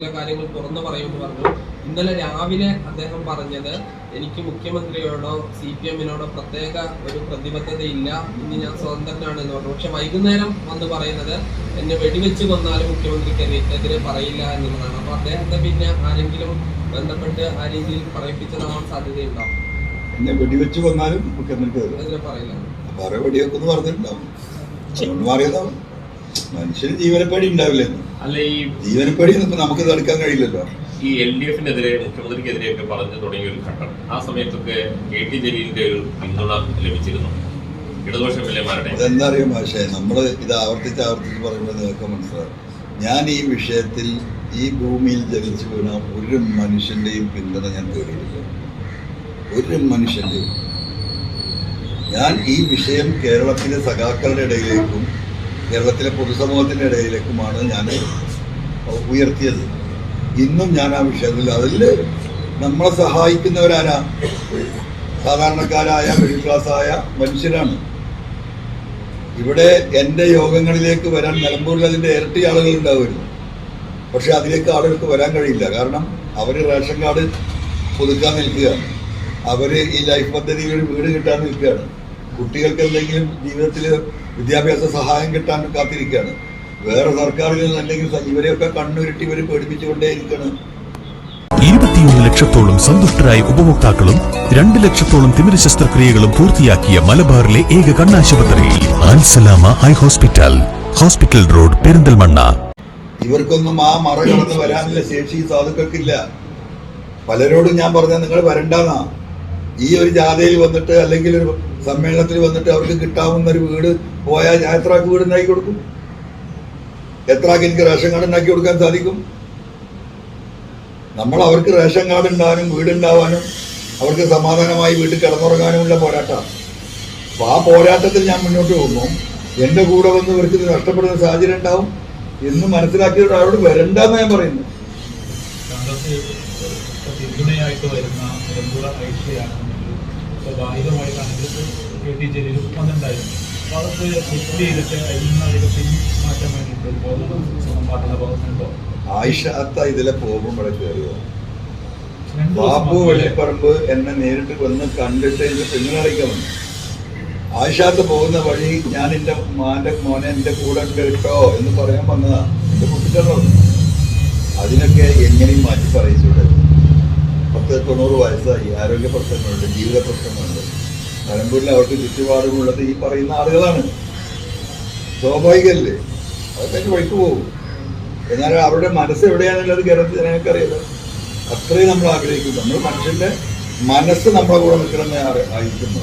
ചില കാര്യങ്ങൾ തുറന്നു പറയുമെന്ന് പറഞ്ഞു. ഇന്നലെ രാവിലെ അദ്ദേഹം പറഞ്ഞത് എനിക്ക് മുഖ്യമന്ത്രിയോടോ സി പി എമ്മിനോടോ പ്രത്യേക ഒരു പ്രതിബദ്ധതയില്ല. ഇന്ന് ഞാൻ സ്വതന്ത്രനാണ് എന്ന് പറഞ്ഞു. പക്ഷെ വൈകുന്നേരം വന്ന് പറയുന്നത് എന്നെ വെടിവെച്ച് കൊന്നാലും മുഖ്യമന്ത്രിക്ക് എതിരെ പറയില്ല എന്നുള്ളതാണ്. അപ്പൊ അദ്ദേഹത്തെ പിന്നെ ആരെങ്കിലും ബന്ധപ്പെട്ട് ആ രീതിയിൽ പറയിപ്പിച്ചതാവാൻ സാധ്യതയുണ്ടാവും എന്നെ വെടിവെച്ച് കൊന്നാലും മുഖ്യമന്ത്രിക്ക് തരും എതിരെ പറയില്ല. വെടിവെക്കുന്നു പറഞ്ഞിട്ടുണ്ടാവും. മനുഷ്യന് ജീവനപ്പേടി ഉണ്ടാവില്ലെന്ന് അല്ല ഈ ജീവനപ്പേടി നമുക്ക് തടുക്കാൻ കഴിയില്ലല്ലോ. ഈ എൽ ഡി എഫിനെതിരെ മുഖ്യമന്ത്രിക്കെതിരെയൊക്കെ പറഞ്ഞു തുടങ്ങിയ ഒരു ഘട്ടം. ആ സമയത്തൊക്കെ കെ ടി ജലീലിന്റെ ഒരു പിന്തുണ ലഭിച്ചിരുന്നു. ഇടതുപക്ഷ എം അതെന്താ അറിയാം പക്ഷേ നമ്മൾ ഇത് ആവർത്തിച്ച് ആവർത്തിച്ച് പറയുമ്പോൾ നിങ്ങൾക്ക് മനസ്സിലാവും ഞാൻ ഈ വിഷയത്തിൽ ഈ ഭൂമിയിൽ ജനിച്ചു വീണ ഒരു മനുഷ്യന്റെയും പിന്തുണ ഞാൻ തേടിയിട്ടില്ല. ഒരു മനുഷ്യന്റെയും ഞാൻ ഈ വിഷയം കേരളത്തിലെ സഖാക്കളുടെ ഇടയിലേക്കും കേരളത്തിലെ പൊതുസമൂഹത്തിന്റെ ഇടയിലേക്കുമാണ് ഞാൻ ഉയർത്തിയത്. ഇന്നും ഞാൻ ആ വിഷയത്തിൽ അതിൽ നമ്മളെ സഹായിക്കുന്നവരാരാ? സാധാരണക്കാരായ മിഡിൽ ക്ലാസ് ആയ മനുഷ്യരാണ്. ഇവിടെ എന്റെ യോഗങ്ങളിലേക്ക് വരാൻ നിലമ്പൂരിൽ അതിന്റെ ഇരട്ടി ആളുകൾ ഉണ്ടാവുമായിരുന്നു. പക്ഷെ അതിലേക്ക് ആളുകൾക്ക് വരാൻ കഴിയില്ല. കാരണം അവർ റേഷൻ കാർഡ് പുതുക്കാൻ നിൽക്കുകയാണ്. അവർ ഈ ലൈഫ് പദ്ധതിയിൽ വീട് കിട്ടാൻ നിൽക്കുകയാണ്. കുട്ടികൾക്ക് എന്തെങ്കിലും ജീവിതത്തിൽ വിദ്യാഭ്യാസ സഹായം കിട്ടാൻ കാത്തിരിക്കുകയാണ്. വേറെ സർക്കാരിൽ നിന്ന് അല്ലെങ്കിൽ ഇവരെയൊക്കെ കണ്ണുരുട്ടി ഇവർ പേടിപ്പിച്ചുകൊണ്ടേ ഇരിക്കുകയാണ് ഇരുപത്തിയൊന്ന് ലക്ഷത്തോളം സന്തുഷ്ടരായ ഉപഭോക്താക്കളും രണ്ട് ലക്ഷത്തോളം തിമിര ശസ്ത്രക്രിയകളും പൂർത്തിയാക്കിയ മലബാറിലെ ഏക കണ്ണാശുപത്രി Ansalama eye hospital hospital road Perinthalmanna. ഇവർക്കൊന്നും ആ മറ കടന്ന് വരാനുള്ള ശേഷി സാധുക്കൾക്കില്ല. പലരോടും ഞാൻ പറഞ്ഞ നിങ്ങൾ വരണ്ടെന്നാ. ഈ ഒരു ജാഥയിൽ വന്നിട്ട് അല്ലെങ്കിൽ ഒരു സമ്മേളനത്തിൽ വന്നിട്ട് അവർക്ക് കിട്ടാവുന്ന ഒരു വീട് പോയാൽ ഞാൻ എത്ര വീട് ഉണ്ടാക്കി കൊടുക്കും? എത്രക്ക് എനിക്ക് റേഷൻ കാർഡ് ഉണ്ടാക്കി കൊടുക്കാൻ സാധിക്കും? നമ്മൾ അവർക്ക് റേഷൻ കാർഡ് ഉണ്ടാവാനും വീട് ഉണ്ടാവാനും അവർക്ക് സമാധാനമായി വീട്ടിൽ കിടന്നുറങ്ങാനുമുള്ള പോരാട്ടമാണ് അപ്പൊ ആ പോരാട്ടത്തിൽ ഞാൻ മുന്നോട്ട് പോകുമ്പോൾ എന്റെ കൂടെ വന്ന് ഇവർക്ക് നഷ്ടപ്പെടുന്ന സാഹചര്യം ഉണ്ടാവും എന്ന് മനസ്സിലാക്കിയിട്ട് അവരോട് വരണ്ടെന്ന് ഞാൻ പറയുന്നു. പിന്തുണയായിട്ട് വരുന്ന നിലമ്പൂർ ഐശ്വര്യാണെന്നുണ്ടെങ്കിൽ സ്വാഭാവികമായിട്ടാണെങ്കിൽ കെ ടി ജലീൽ വന്നിട്ടുണ്ടായിരുന്നു. അപ്പോൾ അതൊക്കെ തെറ്റ് ചെയ്തിട്ട് അതിൽ നിന്ന് പിന്മാറ്റാൻ വേണ്ടിയിട്ട് പോകുന്ന മാറ്റുന്ന പോകുന്നുണ്ടോ ആയിഷാത്ത ഇതിലെ പോകുമ്പോഴേ കയറിയോ ബാബു വെള്ളിപ്പറമ്പ് എന്നെ നേരിട്ട് വന്ന് കണ്ടിട്ട് എനിക്ക് പെണ്ണുകളിക്കാൻ വന്നു. ആയിഷാത്ത് പോകുന്ന വഴി ഞാൻ എന്റെ മാന്റെ മോനെ എന്റെ കൂടെ ഉണ്ട് കേട്ടോ എന്ന് പറയാൻ വന്നതാ. എന്റെ കുട്ടികളോ അതിനൊക്കെ എങ്ങനെയും മാറ്റി പറയിച്ചൂടെ പത്ത് തൊണ്ണൂറ് വയസ്സായി. ആരോഗ്യ പ്രശ്നങ്ങളുണ്ട് ജീവിത പ്രശ്നങ്ങളുണ്ട്. നിലമ്പൂരിൽ അവർക്ക് ചുറ്റുപാടുമുള്ളത് ഈ പറയുന്ന ആളുകളാണ്. സ്വാഭാവികമല്ലേ അതൊക്കെ വഴിക്ക് പോകും. എന്നാൽ അവരുടെ മനസ്സ് എവിടെയാണെന്നുള്ളത് കേരളത്തിൽ ഞങ്ങൾക്കറിയില്ല അത്രയും നമ്മൾ ആഗ്രഹിക്കുന്നു നമ്മൾ മനുഷ്യന്റെ മനസ്സ് നമ്മളെ കൂടെ നിൽക്കണമെന്ന് ആയിരിക്കുന്നു.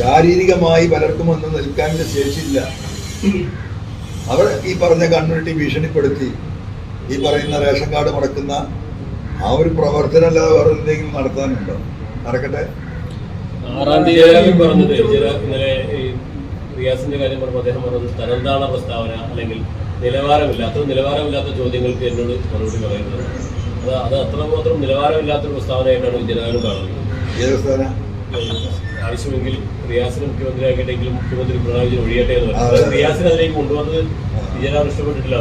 ശാരീരികമായി പലർക്കും ഒന്നും നിൽക്കാനുള്ള ശേഷിയില്ല. അവർ ഈ പറഞ്ഞ കമ്മ്യൂണിറ്റി ഭീഷണിപ്പെടുത്തി ഈ പറയുന്ന റേഷൻ കാർഡ് മുടക്കുന്ന ആ ഒരു പ്രവർത്തനം അല്ലാതെ വേറെ എന്തെങ്കിലും നടത്താനുണ്ടോ? നടക്കട്ടെ. ആറാം തീയതി പറഞ്ഞത് ഇന്നലെ ഈ റിയാസിന്റെ കാര്യം പറഞ്ഞപ്പോൾ അദ്ദേഹം പറഞ്ഞത് തനന്താണ പ്രസ്താവന അല്ലെങ്കിൽ നിലവാരമില്ലാത്ത നിലവാരമില്ലാത്ത ചോദ്യങ്ങൾക്ക് എന്നോട് മറുപടി പറയുന്നത്. അത് അത് അത്രമാത്രം നിലവാരമില്ലാത്തൊരു പ്രസ്താവനയായിട്ടാണ് ജനകാലം കാണുന്നത്. ആവശ്യമെങ്കിൽ റിയാസിനെ മുഖ്യമന്ത്രിയാക്കട്ടെങ്കിലും മുഖ്യമന്ത്രി പിണറായി വിജയൻ ഒഴിയട്ടെ എന്ന് പറഞ്ഞു. റിയാസിന് അതിലേക്ക് കൊണ്ടുവന്നത് വിജയനാഥ് ഇഷ്ടപ്പെട്ടിട്ടില്ല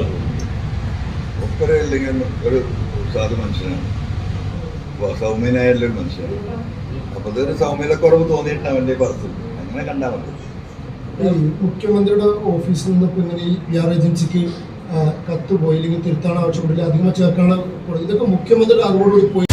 എന്ന് തോന്നുന്നു. ഒപ്പര ഇല്ലെങ്കിൽ ഒരു സാധു മനുഷ്യനാണ്. സൗമ്യനായുള്ള മനുഷ്യനാണ്. അപ്പൊ ഇതൊരു സൗമ്യതക്കുറവ് തോന്നിയിട്ടാണ് അവന്റെ പറത്ത് അങ്ങനെ കണ്ടാൽ മതി. മുഖ്യമന്ത്രിയുടെ ഓഫീസിൽ നിന്ന് ഇപ്പൊ ഇങ്ങനെ ഈ പി ഏജൻസിക്ക് കത്ത് പോയി അല്ലെങ്കിൽ തിരുത്താൻ ആവശ്യപ്പെട്ടില്ല അധികം ചേർക്കാണ് ഇതൊക്കെ മുഖ്യമന്ത്രിയുടെ അറിവോടുകൂടി പോയി